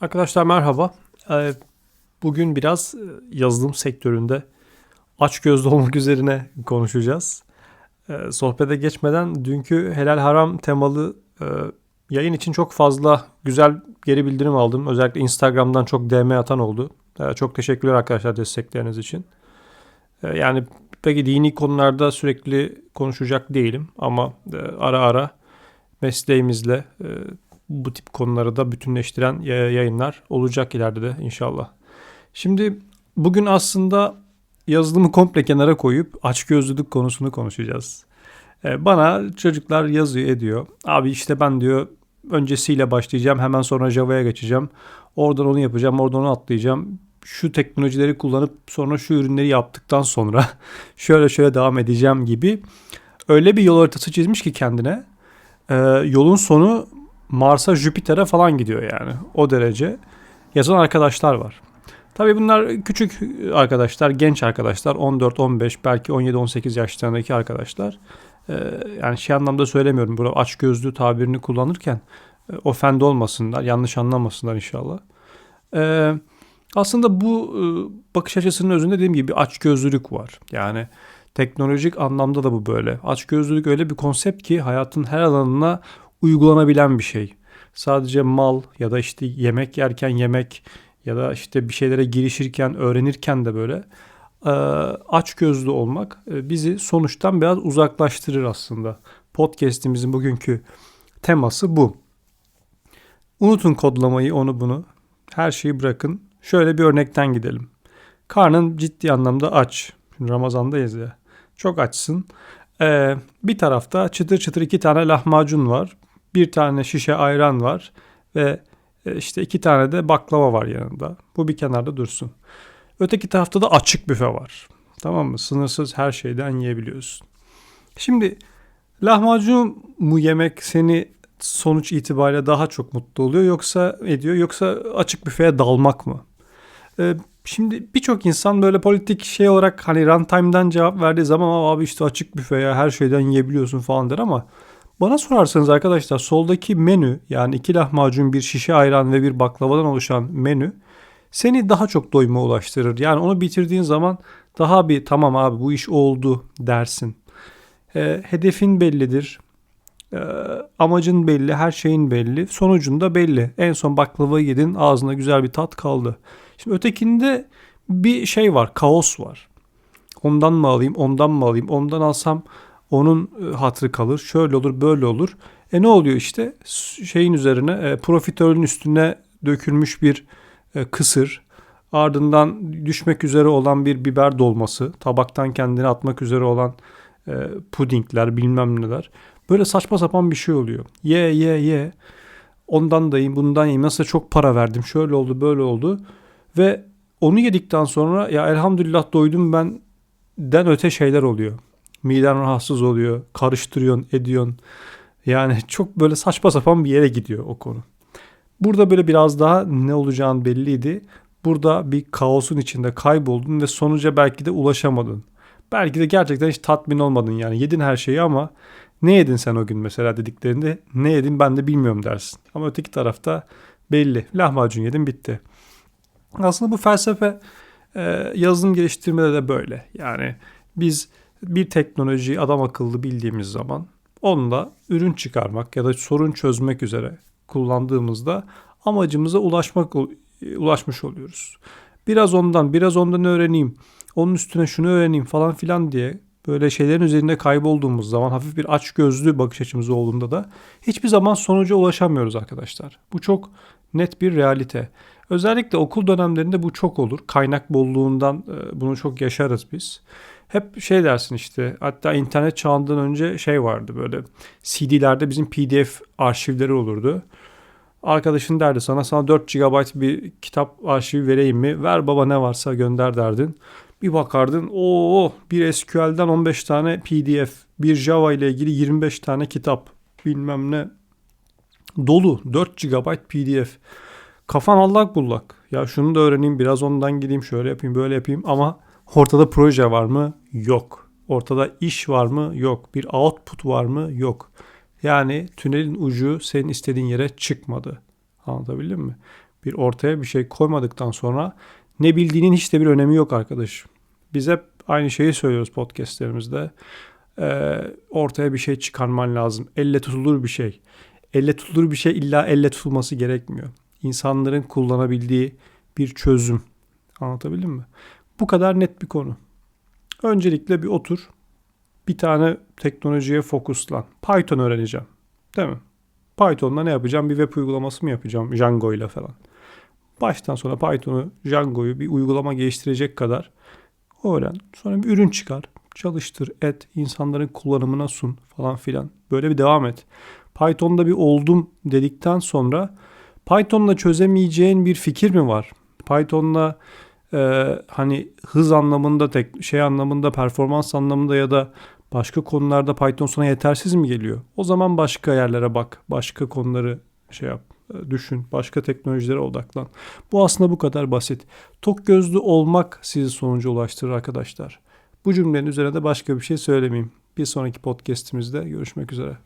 Arkadaşlar merhaba. Ee, Bugün biraz e, yazılım sektöründe aç gözlü olmak üzerine konuşacağız. Ee, Sohbete geçmeden dünkü helal haram temalı e, yayın için çok fazla güzel geri bildirim aldım. Özellikle Instagram'dan çok DM atan oldu. Ee, Çok teşekkürler arkadaşlar destekleriniz için. Yani peki dini konularda sürekli konuşacak değilim ama e, ara ara mesleğimizle bu tip konuları da bütünleştiren ya- yayınlar olacak ileride de inşallah. Şimdi bugün aslında yazılımı komple kenara koyup açgözlülük konusunu konuşacağız. Ee, Bana çocuklar yazıyor ediyor. Abi işte ben diyor öncesiyle başlayacağım hemen sonra Java'ya geçeceğim. Oradan onu yapacağım oradan onu atlayacağım. Şu teknolojileri kullanıp sonra şu ürünleri yaptıktan sonra şöyle şöyle devam edeceğim gibi. Öyle bir yol haritası çizmiş ki kendine. Ee, yolun sonu Mars'a Jüpiter'e falan gidiyor yani. O derece yazan arkadaşlar var. Tabii bunlar küçük arkadaşlar, genç arkadaşlar, 14, 15, belki 17, 18 yaşlarındaki arkadaşlar. Ee, yani şey anlamda söylemiyorum. Burada aç gözlü tabirini kullanırken e, ofende olmasınlar, yanlış anlamasınlar inşallah. Ee, aslında bu e, bakış açısının özünde dediğim gibi aç gözlülük var. Yani teknolojik anlamda da bu böyle. Aç gözlülük öyle bir konsept ki hayatın her alanına uygulanabilen bir şey. Sadece mal ya da işte yemek yerken yemek ya da işte bir şeylere girişirken, öğrenirken de böyle aç gözlü olmak bizi sonuçtan biraz uzaklaştırır aslında. Podcast'imizin bugünkü teması bu. Unutun kodlamayı, onu bunu. Her şeyi bırakın. Şöyle bir örnekten gidelim. Karnın ciddi anlamda aç. Şimdi Ramazan'dayız ya. Çok açsın. Ee, bir tarafta çıtır çıtır iki tane lahmacun var. Bir tane şişe ayran var. Ve e, işte iki tane de baklava var yanında. Bu bir kenarda dursun. Öteki tarafta da açık büfe var. Tamam mı? Sınırsız her şeyden yiyebiliyorsun. Şimdi lahmacun mu yemek seni sonuç itibariyle daha çok mutlu oluyor yoksa ediyor yoksa açık büfeye dalmak mı? Ee, şimdi birçok insan böyle politik şey olarak hani runtime'dan cevap verdiği zaman "Aa abi işte açık büfe ya her şeyden yiyebiliyorsun falan der ama bana sorarsanız arkadaşlar soldaki menü yani iki lahmacun bir şişe ayran ve bir baklavadan oluşan menü seni daha çok doyuma ulaştırır. Yani onu bitirdiğin zaman daha bir tamam abi bu iş oldu dersin. Ee, hedefin bellidir. Ee, amacın belli, her şeyin belli. Sonucun da belli. En son baklavayı yedin, ağzında güzel bir tat kaldı. Şimdi ötekinde bir şey var, kaos var. Ondan mı alayım, ondan mı alayım, ondan alsam onun e, hatırı kalır. Şöyle olur, böyle olur. E ne oluyor işte? Şeyin üzerine, e, profiterolün üstüne dökülmüş bir e, kısır. Ardından düşmek üzere olan bir biber dolması. Tabaktan kendini atmak üzere olan e, pudingler, bilmem neler. Böyle saçma sapan bir şey oluyor. Ye ye ye. Ondan da yiyeyim, bundan yiyeyim. Nasıl çok para verdim. Şöyle oldu, böyle oldu. Ve onu yedikten sonra ya elhamdülillah doydum ben den öte şeyler oluyor. Miden rahatsız oluyor. Karıştırıyorsun, ediyorsun. Yani çok böyle saçma sapan bir yere gidiyor o konu. Burada böyle biraz daha ne olacağın belliydi. Burada bir kaosun içinde kayboldun ve sonuca belki de ulaşamadın. Belki de gerçekten hiç tatmin olmadın yani. Yedin her şeyi ama ne yedin sen o gün mesela dediklerinde ne yedin ben de bilmiyorum dersin. Ama öteki tarafta belli. Lahmacun yedim bitti. Aslında bu felsefe yazılım geliştirmede de böyle. Yani biz bir teknolojiyi adam akıllı bildiğimiz zaman onunla ürün çıkarmak ya da sorun çözmek üzere kullandığımızda amacımıza ulaşmak ulaşmış oluyoruz. Biraz ondan, biraz ondan öğreneyim. Onun üstüne şunu öğreneyim falan filan diye böyle şeylerin üzerinde kaybolduğumuz zaman hafif bir aç gözlü bakış açımız olduğunda da hiçbir zaman sonuca ulaşamıyoruz arkadaşlar. Bu çok net bir realite. Özellikle okul dönemlerinde bu çok olur. Kaynak bolluğundan e, bunu çok yaşarız biz. Hep şey dersin işte hatta internet çağından önce şey vardı böyle CD'lerde bizim PDF arşivleri olurdu. Arkadaşın derdi sana sana 4 GB bir kitap arşivi vereyim mi? Ver baba ne varsa gönder derdin. Bir bakardın o bir SQL'den 15 tane PDF, bir Java ile ilgili 25 tane kitap bilmem ne dolu 4 GB PDF. Kafan allak bullak. Ya şunu da öğreneyim biraz ondan gideyim şöyle yapayım böyle yapayım ama ortada proje var mı? Yok. Ortada iş var mı? Yok. Bir output var mı? Yok. Yani tünelin ucu senin istediğin yere çıkmadı. Anlatabildim mi? Bir ortaya bir şey koymadıktan sonra ne bildiğinin hiç de bir önemi yok arkadaş. Biz hep aynı şeyi söylüyoruz podcastlerimizde. Ee, ortaya bir şey çıkarman lazım. Elle tutulur bir şey. Elle tutulur bir şey illa elle tutulması gerekmiyor. İnsanların kullanabildiği bir çözüm. Anlatabildim mi? Bu kadar net bir konu. Öncelikle bir otur. Bir tane teknolojiye fokuslan. Python öğreneceğim. Değil mi? Python'da ne yapacağım? Bir web uygulaması mı yapacağım Django ile falan. Baştan sona Python'u, Django'yu bir uygulama geliştirecek kadar öğren. Sonra bir ürün çıkar. Çalıştır, et, insanların kullanımına sun falan filan. Böyle bir devam et. Python'da bir oldum dedikten sonra Python'la çözemeyeceğin bir fikir mi var? Python'la e, hani hız anlamında, tek, şey anlamında, performans anlamında ya da başka konularda Python sana yetersiz mi geliyor? O zaman başka yerlere bak, başka konuları şey yap, e, düşün, başka teknolojilere odaklan. Bu aslında bu kadar basit. Tok gözlü olmak sizi sonuca ulaştırır arkadaşlar. Bu cümlenin üzerine de başka bir şey söylemeyeyim. Bir sonraki podcast'imizde görüşmek üzere.